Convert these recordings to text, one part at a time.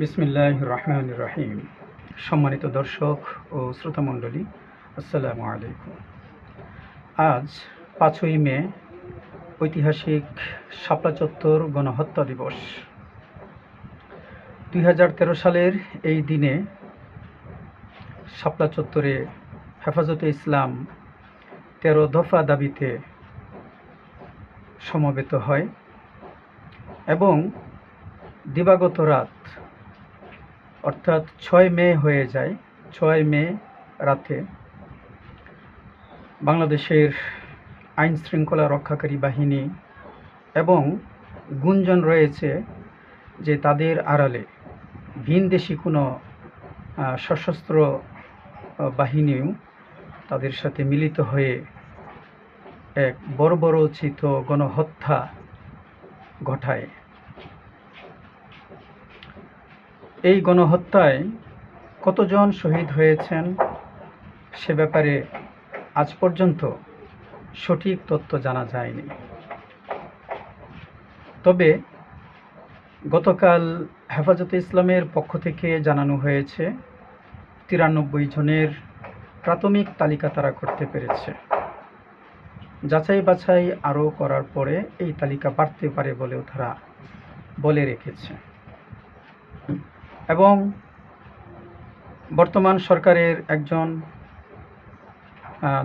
বিসমিল্লাহ রহমান রাহিম সম্মানিত দর্শক ও শ্রোতামণ্ডলী, আসসালামু আলাইকুম। আজ পাঁচই মে, ঐতিহাসিক শাপলা চত্বর গণহত্যা দিবস। দুই হাজার তেরো সালের এই দিনে শাপলা চত্বরে হেফাজতে ইসলাম তেরো দফা দাবিতে সমবেত হয় এবং দিবাগত রাত অর্থাৎ ছয় মে হয়ে যায়, ছয় মে রাতে বাংলাদেশের আইন শৃঙ্খলা রক্ষাকারী বাহিনী এবং গুঞ্জন রয়েছে যে তাদের আড়ালে ভিনদেশি কোনো সশস্ত্র বাহিনীও তাদের সাথে মিলিত হয়ে এক বড় বড়চিত গণহত্যা ঘটায়। এই গণহত্যায় কতজন শহীদ হয়েছেন সে ব্যাপারে আজ পর্যন্ত সঠিক তথ্য জানা যায়নি। তবে গতকাল হেফাজতে ইসলামের পক্ষ থেকে জানানো হয়েছে, তিরানব্বই জনের প্রাথমিক তালিকা তারা করতে পেরেছে। যাচাই বাছাই আরও করার পরে এই তালিকা বাড়তে পারে বলেও তারা বলে রেখেছে। এবং বর্তমান সরকারের একজন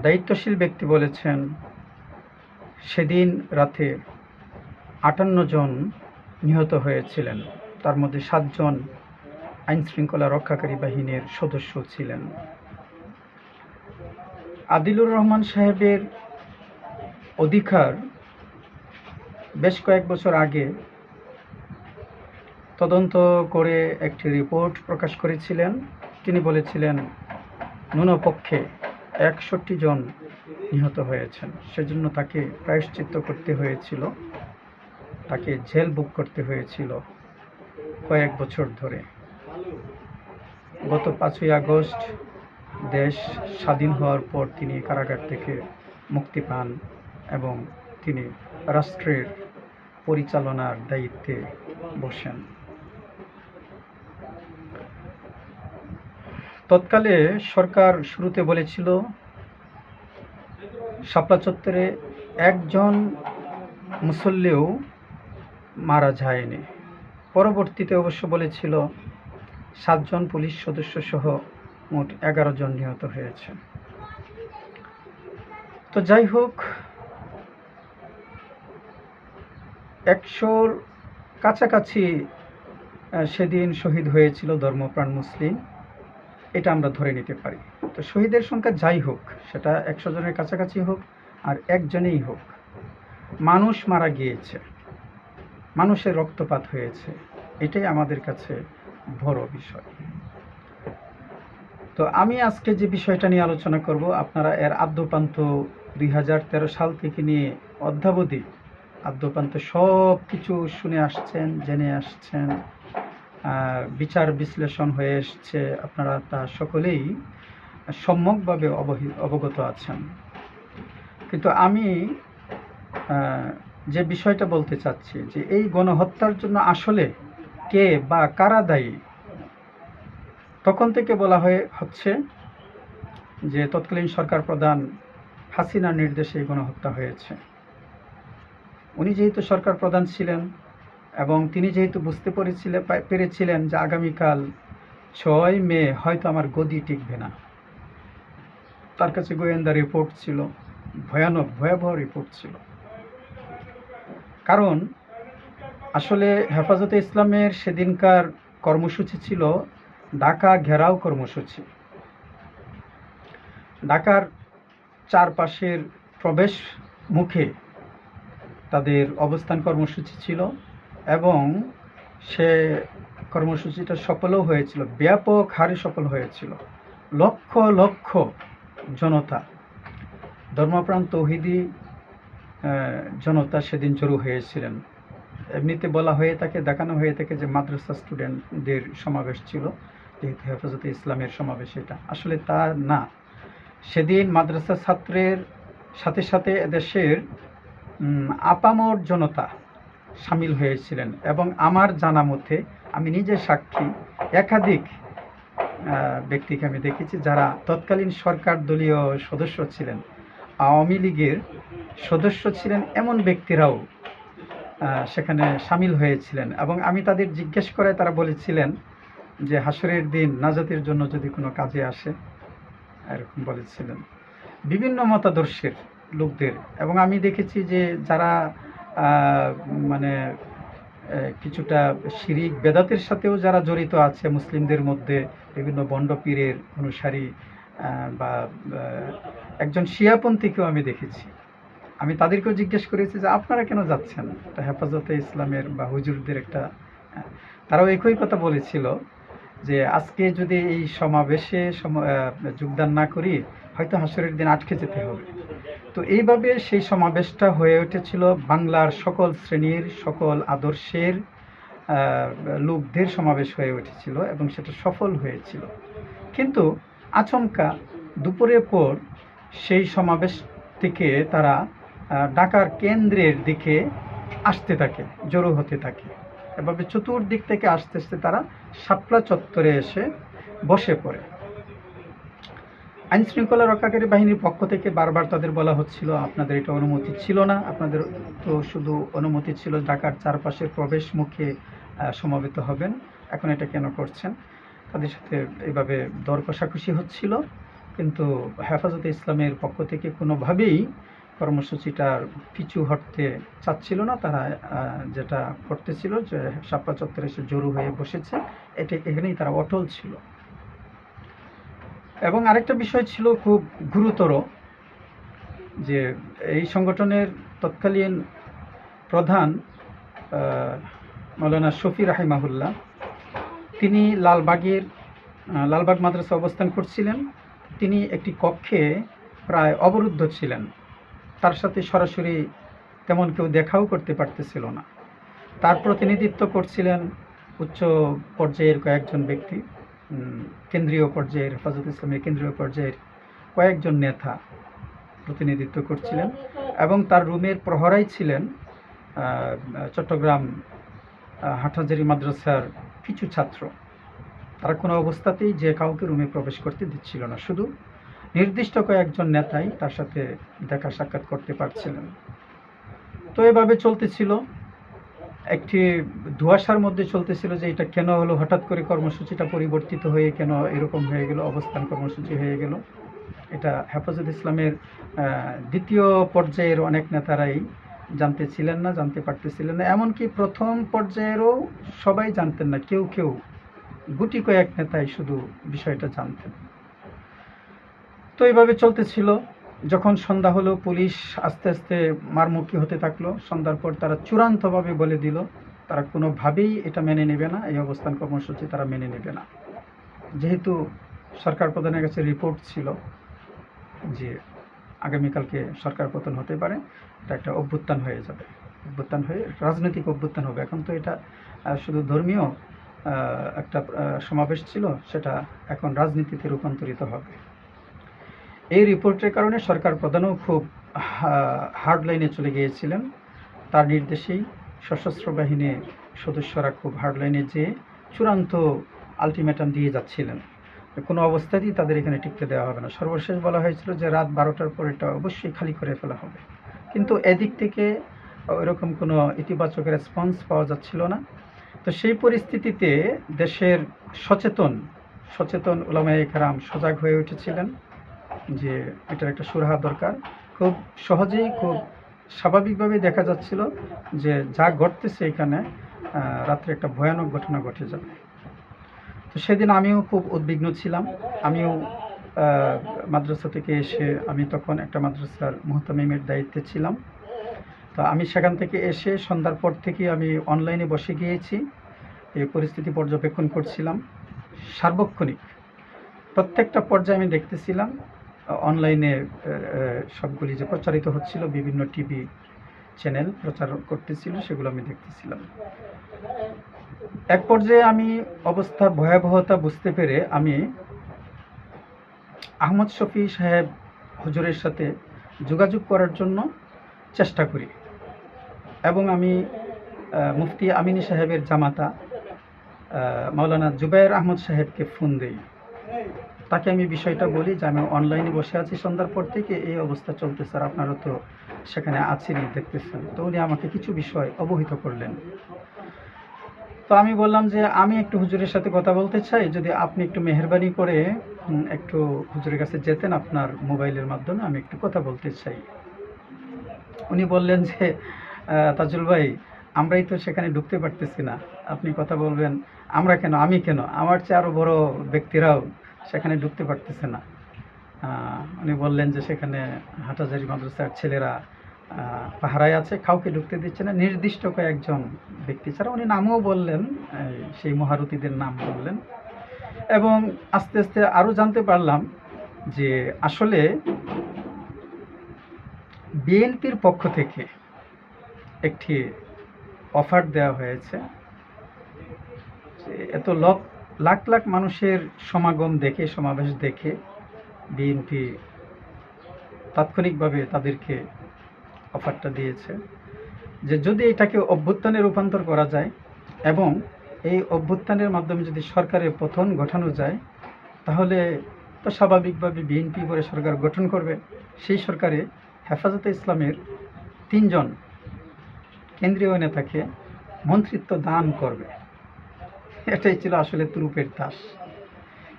দায়িত্বশীল ব্যক্তি বলেছেন, সেদিন রাতে আটান্ন জন নিহত হয়েছিলেন। তার মধ্যে সাতজন আইন শৃঙ্খলা রক্ষাকারী বাহিনীর সদস্য ছিলেন। আদিলুর রহমান সাহেবের অধিকার বেশ কয়েক বছর আগে তদন্ত করে একটি রিপোর্ট প্রকাশ করেছিলেন। তিনি বলেছিলেন ন্যূনপক্ষে একষট্টি জন নিহত হয়েছেন। সেজন্য তাকে প্রায়শ্চিত্ত করতে হয়েছিল। তাকে জেল বুক করতে হয়েছিল কয়েক বছর ধরে। গত পাঁচই আগস্ট দেশ স্বাধীন হওয়ার পর তিনি কারাগার থেকে মুক্তি পান এবং তিনি রাষ্ট্রের পরিচালনার দায়িত্বে বসেন। তৎকালে সরকার শুরুতে বলেছিল, শাপলা চত্বরে একজন মুসল্লিও মারা যায়নি। পরবর্তীতে অবশ্য বলেছিল, সাতজন পুলিশ সদস্য সহ মোট এগারো জন নিহত হয়েছে। তো যাই হোক, একশোর কাছাকাছি সেদিন শহীদ হয়েছিল ধর্মপ্রাণ মুসলিম। এটা আমরা ধরে নিতে পারি। তো শহীদের সংখ্যা যাই হোক, সেটা একশো জনের কাছাকাছি হোক আর একজনেই হোক, মানুষ মারা গিয়েছে, মানুষের রক্তপাত হয়েছে, এটাই আমাদের কাছে বড় বিষয়। তো আমি আজকে যে বিষয়টা নিয়ে আলোচনা করব, আপনারা এর আদ্যপান্ত দুই হাজার তেরো সাল থেকে নিয়ে অদ্যাবধি আদ্যপান্ত সব কিছু শুনে আসছেন, জেনে আসছেন। বিচার বিশ্লেষণ হয়ে এসছে। আপনারা তা সকলেই সম্যকভাবে অবগত আছেন। কিন্তু আমি যে বিষয়টা বলতে চাচ্ছি যে এই গণহত্যার জন্য আসলে কে বা কারা দায়ী, তখন থেকে বলা হয়ে হচ্ছে যে তৎকালীন সরকার প্রধান হাসিনার নির্দেশে এই গণহত্যা হয়েছে। উনি যেহেতু সরকার প্রধান ছিলেন এবং তিনি যেহেতু বুঝতে পেরেছিলেন পেরেছিলেন যে আগামীকাল ছয় মে হয়তো আমার গদি টিকবে না। তার কাছে গোয়েন্দা রিপোর্ট ছিল, ভয়ানক, ভয়াবহ রিপোর্ট ছিল। কারণ আসলে হেফাজতে ইসলামের সেদিনকার কর্মসূচি ছিল ঢাকা ঘেরাও কর্মসূচি। ঢাকার চারপাশের প্রবেশ মুখে তাদের অবস্থান কর্মসূচি ছিল। এবং সে কর্মসূচিটা সফলও হয়েছিল ব্যাপক হারে সফল হয়েছিল। লক্ষ লক্ষ জনতা ধর্মপ্রাণ তৌহিদি জনতা সেদিন জড়ো হয়েছিলেন। এমনিতে বলা হয়ে থাকে দেখানো হয়ে থাকে যে মাদ্রাসা স্টুডেন্টদের সমাবেশ ছিল যেহেতু হেফাজতে ইসলামের সমাবেশ এটা। আসলে তা না। সেদিন মাদ্রাসা ছাত্রের সাথে সাথে দেশের উম, আপামর জনতা সামিল হয়েছিলেন এবং আমার জানা মতে আমি নিজে সাক্ষী একাধিক ব্যক্তিকে আমি দেখেছি যারা তৎকালীন সরকার দলীয় সদস্য ছিলেন। আওয়ামী লীগের সদস্য ছিলেন এমন ব্যক্তিরাও সেখানে সামিল হয়েছিলেন এবং আমি তাদের জিজ্ঞেস করে তারা বলেছিলেন যে হাসরের দিন নাজাতের জন্য যদি কোনো কাজে আসে, এরকম বলেছিলেন। বিভিন্ন মতাদর্শের লোকদের এবং আমি দেখেছি যে যারা মানে কিছুটা শিরিক বেদাতের সাথেও যারা জড়িত আছে, মুসলিমদের মধ্যে বিভিন্ন বন্ড পীরের অনুসারী বা একজন শিয়াপন্থীকেও আমি দেখেছি। আমি তাদেরকেও জিজ্ঞেস করেছি যে, আপনারা কেন যাচ্ছেন? এটা হেফাজতে ইসলামের বা হুজুরদের একটা তারাও একই কথা বলেছিল যে, আজকে যদি এই সমাবেশে সম- যোগদান না করি হয়তো হাসরের দিন আটকে যেতে হবে। তো এইভাবে সেই সমাবেশটা হয়ে উঠেছিল বাংলার সকল শ্রেণির, সকল আদর্শের লোকদের সমাবেশ হয়ে উঠেছিল এবং সেটা সফল হয়েছিল। কিন্তু আচমকা দুপুরের পর সেই সমাবেশ থেকে তারা ঢাকার কেন্দ্রের দিকে আসতে থাকে, জড়ো হতে থাকে। এভাবে চতুর্দিক থেকে আস্তে আস্তে তারা শাপলা চত্বরে এসে বসে পড়ে। আইন শৃঙ্খলা রক্ষাকারী বাহিনীর পক্ষ থেকে বারবার তাদের বলা হচ্ছিল, আপনাদের এটা অনুমতি ছিল না। আপনাদের তো শুধু অনুমতি ছিল ঢাকার চারপাশের প্রবেশ মুখে সমবেত হবেন। এখন এটা কেন করছেন? তাদের সাথে এভাবে দর কষাকষি হচ্ছিল। কিন্তু হেফাজতে ইসলামের পক্ষ থেকে কোনোভাবেই কর্মসূচিটার পিছু হটতে চাচ্ছিল না। তারা যেটা করতেছিল যে শাপলা চত্বরে এসে জড়ো হয়ে বসেছে, এটা এখানেই তারা অটল ছিল। এবং আরেকটা বিষয় ছিল খুব গুরুতর, যে এই সংগঠনের তৎকালীন প্রধান মৌলানা শফি রাহিমাহুল্লাহ, তিনি লালবাগের লালবাগ মাদ্রাসা অবস্থান করছিলেন। তিনি একটি কক্ষে প্রায় অবরুদ্ধ ছিলেন। তার সাথে সরাসরি তেমন কেউ দেখাও করতে পারতেছিল না। তার প্রতিনিধিত্ব করছিলেন উচ্চ পর্যায়ের কয়েকজন ব্যক্তি। কেন্দ্রীয় পর্যায়ের, হেফাজত ইসলামের কেন্দ্রীয় পর্যায়ের কয়েকজন নেতা প্রতিনিধিত্ব করছিলেন এবং তার রুমের প্রহরাই ছিলেন চট্টগ্রাম হাটহাজারি মাদ্রাসার কিছু ছাত্র। তারা কোনো অবস্থাতেই যে কাউকে রুমে প্রবেশ করতে দিচ্ছিল না, শুধু নির্দিষ্ট কয়েকজন নেতাই তার সাথে দেখা সাক্ষাৎ করতে পারছিলেন। তো এভাবে চলতেছিল। একটি ধোঁয়াশার মধ্যে চলতেছিল যে এটা কেন হলো, হঠাৎ করে কর্মসূচিটা পরিবর্তিত হয়ে কেন এরকম হয়ে গেল, অবস্থান কর্মসূচি হয়ে গেল। এটা হেফাজত ইসলামের দ্বিতীয় পর্যায়ের অনেক নেতারাই জানতে ছিলেন না, জানতে পারতেছিলেন না। এমনকি প্রথম পর্যায়েরও সবাই জানতেন না, কেউ কেউ। গুটি কয়েক নেতাই শুধু বিষয়টা জানতেন। তো এইভাবে চলতেছিল। যখন সন্ধ্যা হলো, পুলিশ আস্তে আস্তে মারমুখী হতে থাকল। সন্ধ্যার পর তারা চূড়ান্তভাবে বলে দিল, তারা কোনোভাবেই এটা মেনে নেবে না, এই অবস্থান কর্মসূচি তারা মেনে নেবে না। যেহেতু সরকার প্রধানের কাছে রিপোর্ট ছিল যে আগামীকালকে সরকার পতন হতে পারে, এটা একটা অভ্যুত্থান হয়ে যাবে। অভ্যুত্থান হয়ে, রাজনৈতিক অভ্যুত্থান হবে। এখন তো এটা শুধু ধর্মীয় একটা সমাবেশ ছিল, সেটা এখন রাজনীতিতে রূপান্তরিত হবে। এই রিপোর্টের কারণে সরকার প্রধানও খুব হার্ড লাইনে চলে গিয়েছিলেন। তার নির্দেশেই সশস্ত্র বাহিনীর সদস্যরা খুব হার্ড লাইনে যেয়ে চূড়ান্ত আলটিমেটাম দিয়ে যাচ্ছিলেন। কোনো অবস্থাতেই তাদের এখানে টিকতে দেওয়া হবে না। সর্বশেষ বলা হয়েছিল যে রাত বারোটার পর এটা অবশ্যই খালি করে ফেলা হবে। কিন্তু এদিক থেকে ওইরকম কোনো ইতিবাচক রেসপন্স পাওয়া যাচ্ছিল না। তো সেই পরিস্থিতিতে দেশের সচেতন সচেতন ওলামায়ে কেরাম সজাগ হয়ে উঠেছিলেন। যে এটার একটা সুরাহা দরকার। খুব সহজেই, খুব স্বাভাবিকভাবেই দেখা যাচ্ছিল যে যা ঘটতেছে এখানে রাত্রে একটা ভয়ানক ঘটনা ঘটে যাবে। তো সেদিন আমিও খুব উদ্বিগ্ন ছিলাম। আমিও মাদ্রাসা থেকে এসে আমি তখন একটা মাদ্রাসার মুহতামিমের দায়িত্বে ছিলাম। তো আমি সেখান থেকে এসে সন্ধ্যার পর থেকে আমি অনলাইনে বসে গিয়েছি। এই পরিস্থিতি পর্যবেক্ষণ করছিলাম। সার্বক্ষণিক প্রত্যেকটা পর্যায়ে আমি দেখতেছিলাম অনলাইনে সবগুলি যে প্রচারিত হচ্ছিল, বিভিন্ন টিভি চ্যানেল প্রচার করতেছিল, সেগুলো আমি দেখতেছিলাম। এক পর্যায়ে আমি অবস্থার ভয়াবহতা বুঝতে পেরে আমি আহমদ শফি সাহেব হুজুরের সাথে যোগাযোগ করার জন্য চেষ্টা করি এবং আমি মুফতি আমিনী সাহেবের জামাতা মাওলানা জুবাইর আহমদ সাহেবকে ফোন দেই। তাকে আমি বিষয়টা বলি যে আমি অনলাইনে বসে আছি সন্ধ্যার পর থেকে, এই অবস্থা চলতেছে আর আপনারা তো সেখানে আছেনই, দেখতেছেন। তো উনি আমাকে কিছু বিষয় অবহিত করলেন। তো আমি বললাম যে আমি একটু হুজুরের সাথে কথা বলতে চাই, যদি আপনি একটু মেহরবানি করে একটু হুজুরের কাছে যেতেন আপনার মোবাইলের মাধ্যমে, আমি একটু কথা বলতে চাই। উনি বললেন যে তাজুল ভাই, আমরাই তো সেখানে ঢুকতে পারতেছি না। আপনি কথা বলবেন, আমরা কেন, আমি কেন? আমার চেয়ে আরও বড় ব্যক্তিরাও সেখানে ঢুকতে পারতেছে না। উনি বললেন যে সেখানে হাটাজারি মাদ্রাসার ছেলেরা পাহারায় আছে, কাউকে ঢুকতে দিচ্ছে না। নির্দিষ্ট কয়েকজন ব্যক্তি ছাড়া উনি নামও বললেন সেই মহারথীদের নাম বললেন। এবং আস্তে আস্তে আরও জানতে পারলাম যে আসলে বিএনপির পক্ষ থেকে একটি অফার দেওয়া হয়েছে এত লক লাখ লাখ মানুষের সমাগম দেখে, সমাবেশ দেখে বিএনপি তাৎক্ষণিকভাবে তাদেরকে অফারটা দিয়েছে যে যদি এটাকে অভ্যুত্থানে রূপান্তর করা যায় এবং এই অভ্যুত্থানের মাধ্যমে যদি সরকারের পতন ঘটানো যায়, তাহলে তো স্বাভাবিকভাবে বিএনপি করে সরকার গঠন করবে। সেই সরকারে হেফাজতে ইসলামের তিনজন কেন্দ্রীয় নেতাকে মন্ত্রিত্ব দান করবে। এটাই ছিল আসলে তুরুপের দাস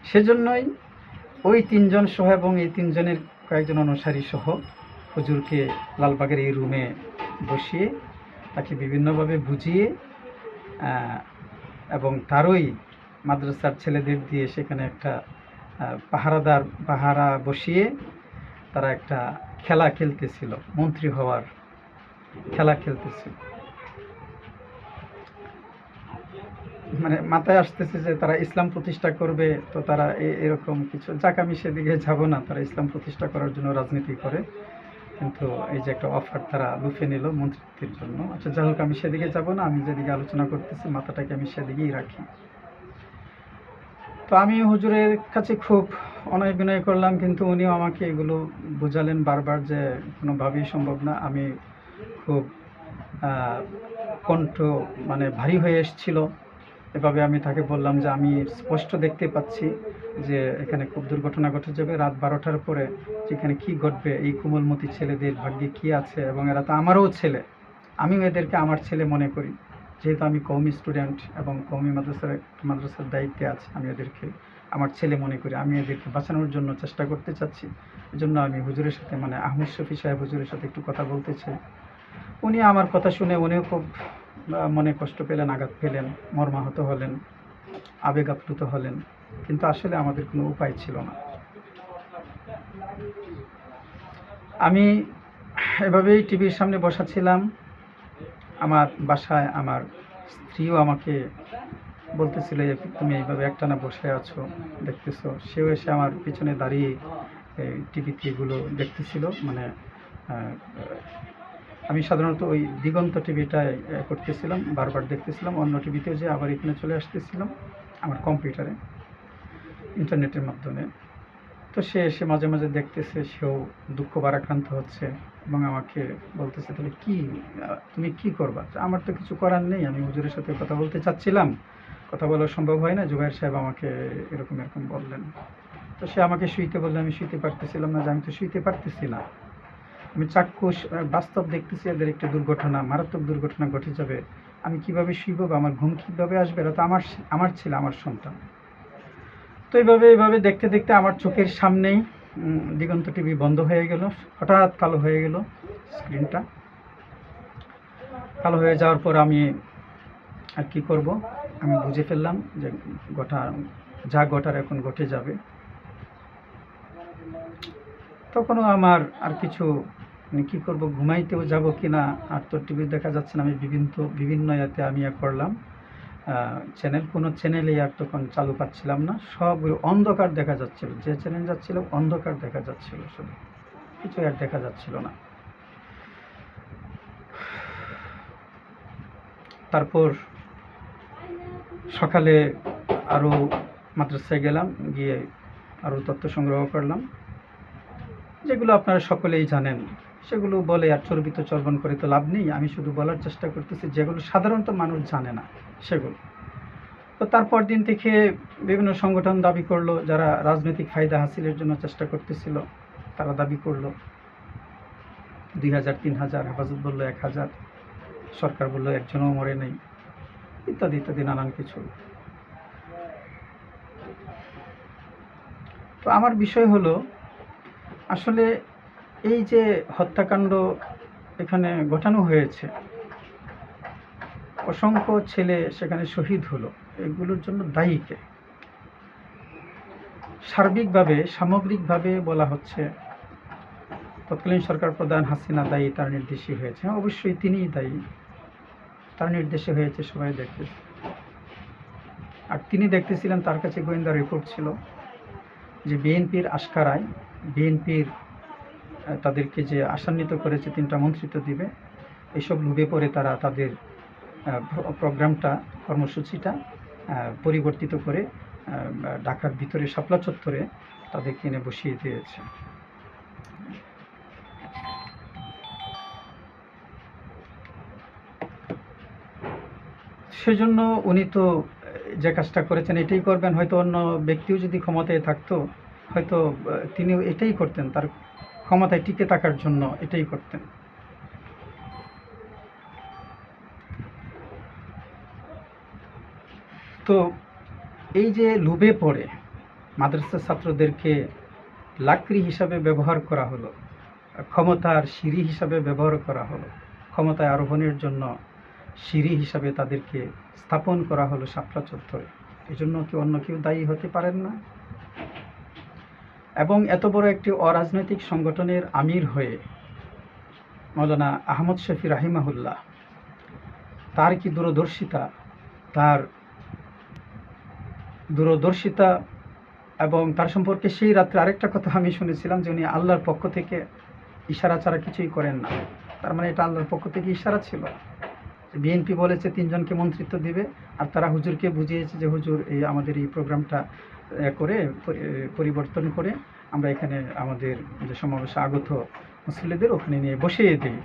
সেজন্যই ওই তিনজন সহ এবং এই তিনজনের কয়েকজন অনুসারী সহ হুজুরকে লালবাগের এই রুমে বসিয়ে তাকে বিভিন্নভাবে বুঝিয়ে এবং তারই মাদ্রাসার ছেলেদের দিয়ে সেখানে একটা পাহারাদার, পাহারা বসিয়ে তারা একটা খেলা খেলতেছিল। মন্ত্রী হওয়ার খেলা খেলতেছিল। মানে মাথায় আসতেছে যে তারা ইসলাম প্রতিষ্ঠা করবে, তো তারা এরকম কিছু। যাক, আমি সেদিকে যাব না, তারা ইসলাম প্রতিষ্ঠা করার জন্য রাজনীতি করে। কিন্তু এই যে একটা অফার তারা লুফে নিল মন্ত্রিত্বের জন্য। আচ্ছা যাই হোক, আমি সেদিকে যাব না, আমি যেদিকে আলোচনা করতেছি, মাথাটাকে আমি সেদিকেই রাখি। তো আমি হুজুরের কাছে খুব অনয় বিনয় করলাম, কিন্তু উনিও আমাকে এগুলো বোঝালেন বারবার যে কোনোভাবেই সম্ভব না। আমি খুব কণ্ঠ মানে ভারী হয়ে এসছিল। এভাবে আমি তাকে বললাম যে আমি স্পষ্ট দেখতে পাচ্ছি যে এখানে খুব দুর্ঘটনা ঘটে যাবে। রাত বারোটার পরে যেখানে কি ঘটবে, এই কোমলমতি ছেলেদের ভাগ্যে কি আছে এবং এরা তো আমারও ছেলে। আমিও এদেরকে আমার ছেলে মনে করি। যেহেতু আমি কৌমি স্টুডেন্ট এবং কৌমি মাদ্রাসার মাদ্রাসার দায়িত্বে আছি, আমি এদেরকে, আমার ছেলে মনে করি। আমি এদেরকে বাঁচানোর জন্য চেষ্টা করতে চাচ্ছি। জন্য আমি হুজুরের সাথে মানে আহমদ শফি সাহেব হুজুরের সাথে একটু কথা বলতে চাই। উনি আমার কথা শুনে উনিও খুব মনে কষ্ট পেলেন, আঘাত পেলেন, মর্মাহত হলেন আবেগ আপ্লুত হলেন, কিন্তু আসলে আমাদের কোনো উপায় ছিল না। আমি এভাবেই টিভির সামনে বসা ছিলাম। আমার বাসায় আমার স্ত্রীও আমাকে বলতেছিল যে তুমি এইভাবে একটানা বসে আছো, দেখতেছো। সেও এসে আমার পিছনে দাঁড়িয়ে টিভিতে এগুলো দেখতেছিল মানে আমি সাধারণত ওই দিগন্ত টিভিটায় করতেছিলাম, বারবার দেখতেছিলাম। অন্য টিভিতেও যে আবার এখানে চলে আসতেছিলাম, আমার কম্পিউটারে, ইন্টারনেটের মাধ্যমে। তো সে এসে মাঝে মাঝে দেখতেছে, সেও দুঃখ বারাক্রান্ত হচ্ছে এবং আমাকে বলতেছে, তাহলে কি তুমি কি করবা? আমার তো কিছু করার নেই, আমি হুজুরের সাথে কথা বলতে চাচ্ছিলাম। কথা বলা সম্ভব হয় না, জুবাইর সাহেব আমাকে এরকম এরকম বললেন। তো সে আমাকে শুইতে বললে, আমি শুইতে পারতেছিলাম না, যে আমি তো শুইতে পারতেছি না। আমি চাক্ষুষ বাস্তব দেখতেছি এদের একটা দুর্ঘটনা, মারাত্মক দুর্ঘটনা ঘটে যাবে। আমি কীভাবে শুইব বা আমার ঘুম কীভাবে আসবে, এটা তো আমার আমার ছেলে, আমার সন্তান। তো এইভাবে এইভাবে দেখতে দেখতে আমার চোখের সামনেই দিগন্ত টিভি বন্ধ হয়ে গেল। হঠাৎ কালো হয়ে গেল স্ক্রিনটা। কালো হয়ে যাওয়ার পর আমি আর কি করব? আমি বুঝে ফেললাম যে গোটা, যা ঘটার এখন ঘটে যাবে। তখনও আমার আর কিছু মানে কী করব, ঘুমাইতেও যাব কি না আর তো টিভি দেখা যাচ্ছে না, আমি বিভিন্ন বিভিন্ন ইয়াতে আমি ইয়া করলাম। চ্যানেল কোনো চ্যানেলে আর তখন চালু পাচ্ছিলাম না। সব অন্ধকার দেখা যাচ্ছিল, যে চ্যানেল যাচ্ছিল, অন্ধকার দেখা যাচ্ছিল শুধু। কিছু আর দেখা যাচ্ছিল না। তারপর সকালে আরও মাদ্রাসায় গেলাম, গিয়ে আরও তথ্য সংগ্রহ করলাম। যেগুলো আপনারা সকলেই জানেন, সেগুলো বলে আর চর্বিত চর্বণ করে তো লাভ নেই, আমি শুধু বলার চেষ্টা করতেছি যেগুলো সাধারণত মানুষ জানে না, সেগুলো। তো তারপর দিন থেকে বিভিন্ন সংগঠন দাবি করল, যারা রাজনৈতিক ফায়দা হাসিলের জন্য চেষ্টা করতেছিল, তারা দাবি করল, দুই হাজার, তিন হাজার, হেফাজত বলল এক হাজার, সরকার বলল একজনও মরে নেই, ইত্যাদি ইত্যাদি নানান কিছু। তো আমার বিষয় হলো আসলে এই যে হত্যাকাণ্ড এখানে ঘটানো হয়েছে অসংখ্য ছেলে সেখানে শহীদ হলো এগুলোর জন্য দায়ী কে? সার্বিকভাবে সামগ্রিকভাবে বলা হচ্ছে তৎকালীন সরকার প্রধান হাসিনা দায়ী তার নির্দেশই হয়েছে। হ্যাঁ, অবশ্যই তিনিই দায়ী তার নির্দেশে হয়েছে সবাই দেখতে আর তিনি দেখতেছিলেন তার কাছে গোয়েন্দা রিপোর্ট ছিল যে বিএনপির আশকারায় বিএনপির তাদেরকে যে আশান্বিত করেছে, তিনটা মন্ত্রিত্ব দিবে, এসব লোভে পড়ে তারা তাদের প্রোগ্রামটা, কর্মসূচিটা পরিবর্তিত করে ঢাকার ভিতরে শাপলা চত্বরে তাদেরকে এনে বসিয়ে দিয়েছে। সেজন্য উনি তো যে কাজটা করেছেন এটাই করবেন। হয়তো অন্য ব্যক্তিও যদি ক্ষমতায় থাকতো হয়তো তিনি এটাই করতেন, তার ক্ষমতায় টিকে থাকার জন্য এটাই করতেন। তো এই যে লোভে পড়ে মাদ্রাসা ছাত্রদেরকে লাকড়ি হিসাবে ব্যবহার করা হলো, ক্ষমতার সিঁড়ি হিসাবে ব্যবহার করা হলো, ক্ষমতায় আরোহণের জন্য সিঁড়ি হিসাবে তাদেরকে স্থাপন করা হলো শাপলা চত্বরে এই জন্য কি অন্য কেউ দায়ী হতে পারেন না? এবং এত বড় একটি অরাজনৈতিক সংগঠনের আমির হয়ে মৌলানা আহমদ শফি রাহিমাহুল্লাহ, তার কি দূরদর্শিতা? তার দূরদর্শিতা এবং তার সম্পর্কে সেই রাত্রে আরেকটা কথা আমি শুনেছিলাম যে উনি আল্লাহর পক্ষ থেকে ইশারা ছাড়া কিছুই করেন না। তার মানে এটা আল্লাহর পক্ষ থেকে ইশারা ছিল। বিএনপি বলেছে তিনজনকে মন্ত্রিত্ব দিবে, আর তারা হুজুরকে বুঝিয়েছে যে হুজুর এই আমাদের এই প্রোগ্রামটা করে পরিবর্তন করে আমরা এখানে আমাদের যে সমাবেশে আগত মুসলিদের ওখানে নিয়ে বসিয়ে দিই।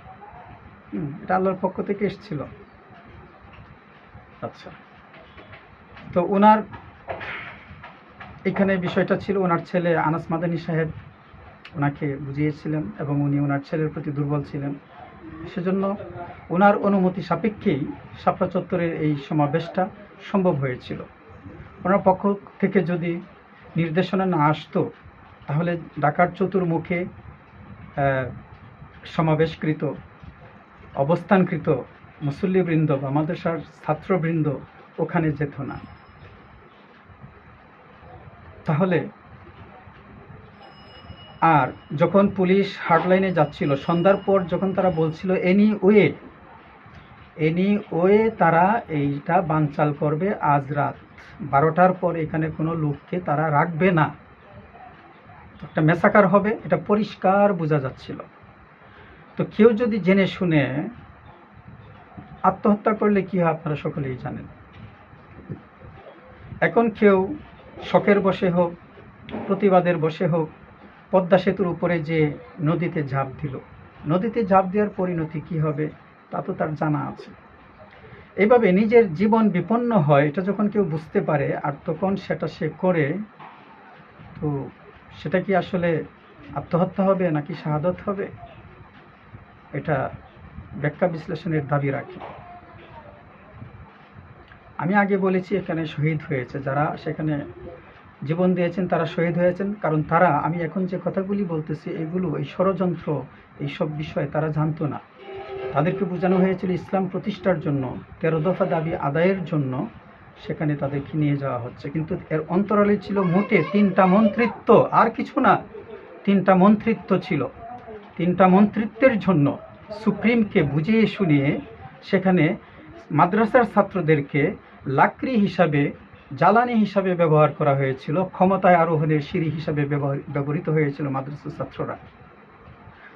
এটা আল্লাহর পক্ষ থেকে এসেছিল। আচ্ছা। তো ওনার, এখানে বিষয়টা ছিল ওনার ছেলে আনাস মাদানী সাহেব, ওনাকে বুঝিয়েছিলেন এবং উনি ওনার ছেলের প্রতি দুর্বল ছিলেন। সেজন্য ওনার অনুমতি সাপেক্ষেই শাপলা চত্বরের এই সমাবেশটা সম্ভব হয়েছিল। ওনার পক্ষ থেকে যদি নির্দেশনা না আসতো, তাহলে ঢাকার চতুর্মুখে সমাবেশকৃত, অবস্থানকৃত মুসল্লিবৃন্দ বা মাদ্রাসার ছাত্রবৃন্দ ওখানে যেত না। তাহলে আর যখন পুলিশ হার্ডলাইনে যাচ্ছিল, সন্ধ্যার পর যখন তারা বলছিল এনি ওয়ে এনি ওয়ে তারা এইটা বানচাল করবে আজ রাত। বারোটার পর এখানে কোনো লোককে তারা রাখবে না। একটা মেসাকার হবে, এটা পরিষ্কার বোঝা যাচ্ছিল। তো কেউ যদি জেনে শুনে আত্মহত্যা করলে কি হয় আপনারা সকলেই জানেন। এখন কেউ শখের বসে হোক, প্রতিবাদের বসে হোক, পদ্মা সেতুর উপরে যে নদীতে ঝাঁপ দিল, নদীতে ঝাঁপ দেওয়ার পরিণতি কি হবে? তা তো তার জানা আছে। এইভাবে নিজের জীবন বিপন্ন হয়, এটা যখন কেউ বুঝতে পারে, আর তখন সেটা সে করে, তো সেটা কি আসলে আত্মহত্যা হবে নাকি শাহাদত হবে? এটা ব্যাখ্যা বিশ্লেষণের দাবি রাখি। আমি আগে বলেছি এখানে শহীদ হয়েছে, যারা সেখানে জীবন দিয়েছেন তারা শহীদ হয়েছেন, কারণ তারা, আমি এখন যে কথাগুলি বলতেছি, এগুলো এই ষড়যন্ত্র, এইসব বিষয়ে তারা জানতো না। তাদেরকে বোঝানো হয়েছিল ইসলাম প্রতিষ্ঠার জন্য, তেরো দফা দাবি আদায়ের জন্য সেখানে তাদেরকে নিয়ে যাওয়া হচ্ছে। কিন্তু এর অন্তরালে ছিল মোটে তিনটা মন্ত্রিত্ব, আর কিছু না, তিনটা মন্ত্রিত্ব ছিল। তিনটা মন্ত্রিত্বের জন্য সুপ্রিমকে বুঝিয়ে শুনিয়ে সেখানে মাদ্রাসার ছাত্রদেরকে লাকড়ি হিসাবে, জ্বালানি হিসাবে ব্যবহার করা হয়েছিল, ক্ষমতায় আরোহণের সিঁড়ি হিসাবে ব্যবহৃত হয়েছিল মাদ্রাসার ছাত্ররা।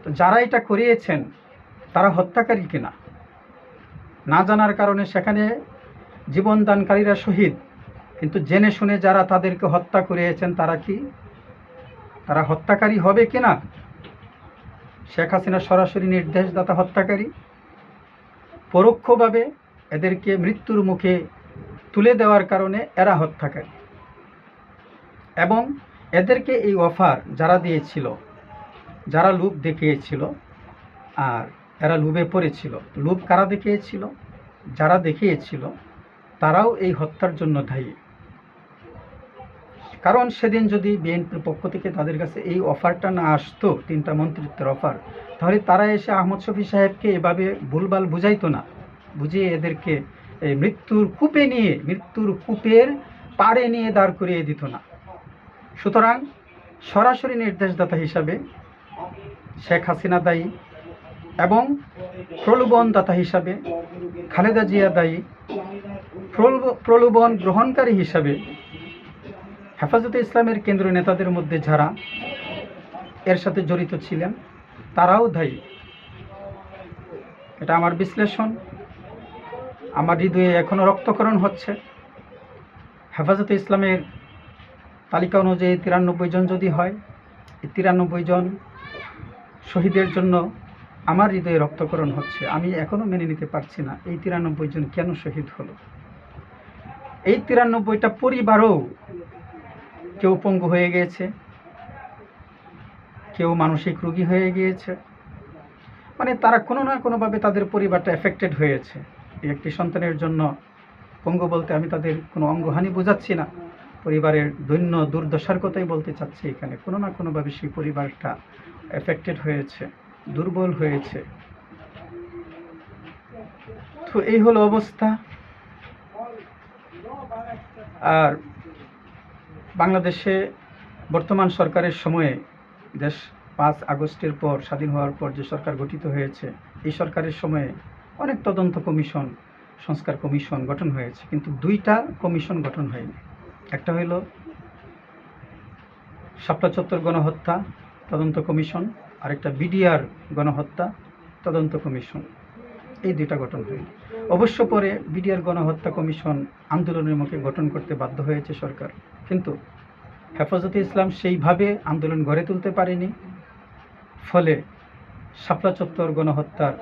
তো যারা এটা করিয়েছেন তারা হত্যাকারী কিনা? না জানার কারণে সেখানে জীবনদানকারীরা শহীদ। কিন্তু জেনে শুনে যারা তাদেরকে হত্যা করিয়েছেন তারা কি? তারা হত্যাকারী হবে কিনা? শেখ হাসিনা সরাসরি নির্দেশদাতা হত্যাকারী? পরোক্ষভাবে এদেরকে মৃত্যুর মুখে তুলে দেওয়ার কারণে এরা হত্যাকারী। এবং এদেরকে এই অফার যারা দিয়েছিল, যারা লোভ দেখিয়েছিল, আর এরা লোভে পড়েছিল। লোভ কারা দেখিয়েছিল? যারা দেখিয়েছিল, তারাও এই হত্যার জন্য দায়ী। কারণ সেদিন যদি বিএনপির পক্ষ থেকে তাদের কাছে এই অফারটা না আসতো, তিনটা মন্ত্রিত্বের অফার, তাহলে তারা এসে আহমদ শফি সাহেবকে এভাবে ভুলভাল বুঝাইতো না। বুঝিয়ে এদেরকে মৃত্যুর কূপে নিয়ে, মৃত্যুর কূপের পাড়ে নিয়ে দাঁড় করিয়ে দিত না। সুতরাং সরাসরি নির্দেশদাতা হিসাবে শেখ হাসিনা দায়ী এবং প্রলোভনদাতা হিসাবে খালেদা জিয়া দায়ী প্রলোভ- প্রলোভন গ্রহণকারী হিসাবে হেফাজতে ইসলামের কেন্দ্রীয় নেতাদের মধ্যে যারা এর সাথে জড়িত ছিলেন, তারাও দায়ী। এটা আমার বিশ্লেষণ। আমার হৃদয়ে এখনও রক্তকরণ হচ্ছে। হেফাজতে ইসলামের তালিকা অনুযায়ী তিরানব্বই জন যদি হয়, এই তিরানব্বই জন শহীদের জন্য আমার হৃদয়ে রক্তকরণ হচ্ছে, আমি এখনও মেনে নিতে পারছি না। এই তিরানব্বই জন কেন শহীদ হলো? এই তিরানব্বইটা পরিবারও কেউ পঙ্গু হয়ে গিয়েছে, কেউ মানসিক রোগী হয়ে গিয়েছে। মানে তারা কোনো না কোনোভাবে তাদের পরিবারটা এফেক্টেড হয়েছে। একটি সন্তানের জন্য পঙ্গু বলতে আমি তাদের কোনো অঙ্গহানি বোঝাচ্ছি না। পরিবারের দৈন্য দুর্দশার কথাই বলতে চাচ্ছি এখানে। কোনো না কোনোভাবে সেই পরিবারটা এফেক্টেড হয়েছে। দুর্বল হয়েছে। তো এই হলো অবস্থা। আর বাংলাদেশে বর্তমান সরকারের সময়ে দেশ পাঁচ আগস্টের পর স্বাধীন হওয়ার পর যে সরকার গঠিত হয়েছে, এই সরকারের সময়ে অনেক তদন্ত কমিশন, সংস্কার কমিশন গঠন হয়েছে, কিন্তু দুইটা কমিশন গঠন হয়নি। একটা হইল শাপলা চত্বর গণহত্যা তদন্ত কমিশন আরেকটা বিডিআর গণহত্যা তদন্ত কমিশন। এই দুইটা গঠন হয়নি। অবশ্য পরে বিডিআর গণহত্যা কমিশন আন্দোলনের মুখে গঠন করতে বাধ্য হয়েছে সরকার। কিন্তু হেফাজতে ইসলাম সেইভাবে আন্দোলন গড়ে তুলতে পারেনি। ফলে শাপলা চত্বর গণহত্যার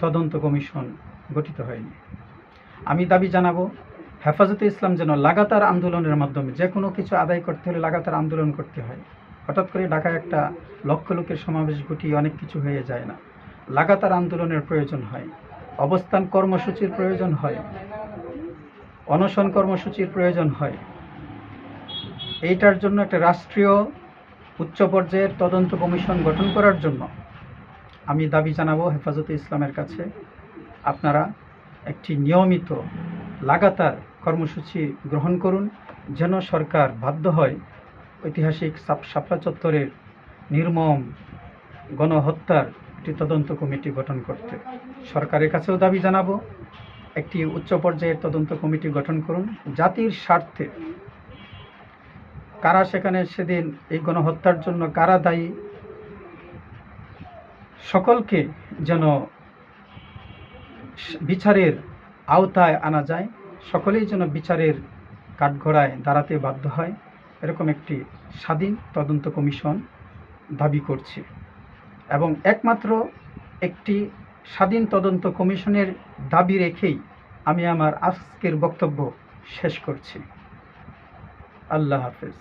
তদন্ত কমিশন গঠিত হয়নি। আমি দাবি জানাব, হেফাজতে ইসলাম যেন লাগাতার আন্দোলনের মাধ্যমে যে কোনো কিছু আদায় করতে হলে লাগাতার আন্দোলন করতে হয়। হঠাৎ করে ঢাকায় একটা লক্ষ লোকের সমাবেশ ঘটিয়ে অনেক কিছু হয়ে যায় না। লাগাতার আন্দোলনের প্রয়োজন হয়। অবস্থান কর্মসূচির প্রয়োজন হয়। অনশন কর্মসূচির প্রয়োজন হয়। এইটার জন্য একটা রাষ্ট্রীয় উচ্চ পর্যায়ের তদন্ত কমিশন গঠন করার জন্য আমি দাবি জানাব হেফাজতে ইসলামের কাছে, আপনারা একটি নিয়মিত লাগাতার কর্মসূচি গ্রহণ করুন, যেন সরকার বাধ্য হয় ঐতিহাসিক শাপলা চত্বরের নির্মম গণহত্যার একটি তদন্ত কমিটি গঠন করতে। সরকারের কাছেও দাবি জানাব, একটি উচ্চ পর্যায়ের তদন্ত কমিটি গঠন করুন। জাতির স্বার্থে কারা সেখানে সেদিন এই গণহত্যার জন্য কারা দায়ী? সকলকে যেন বিচারের আওতায় আনা যায়। সকলেই যেন বিচারের কাঠগড়ায় দাঁড়াতে বাধ্য হয়। এরকম একটি স্বাধীন তদন্ত কমিশন দাবি করছে এবং একমাত্র একটি স্বাধীন তদন্ত কমিশনের দাবি রেখেই আমি আমার আজকের বক্তব্য শেষ করছি। আল্লাহ হাফেজ।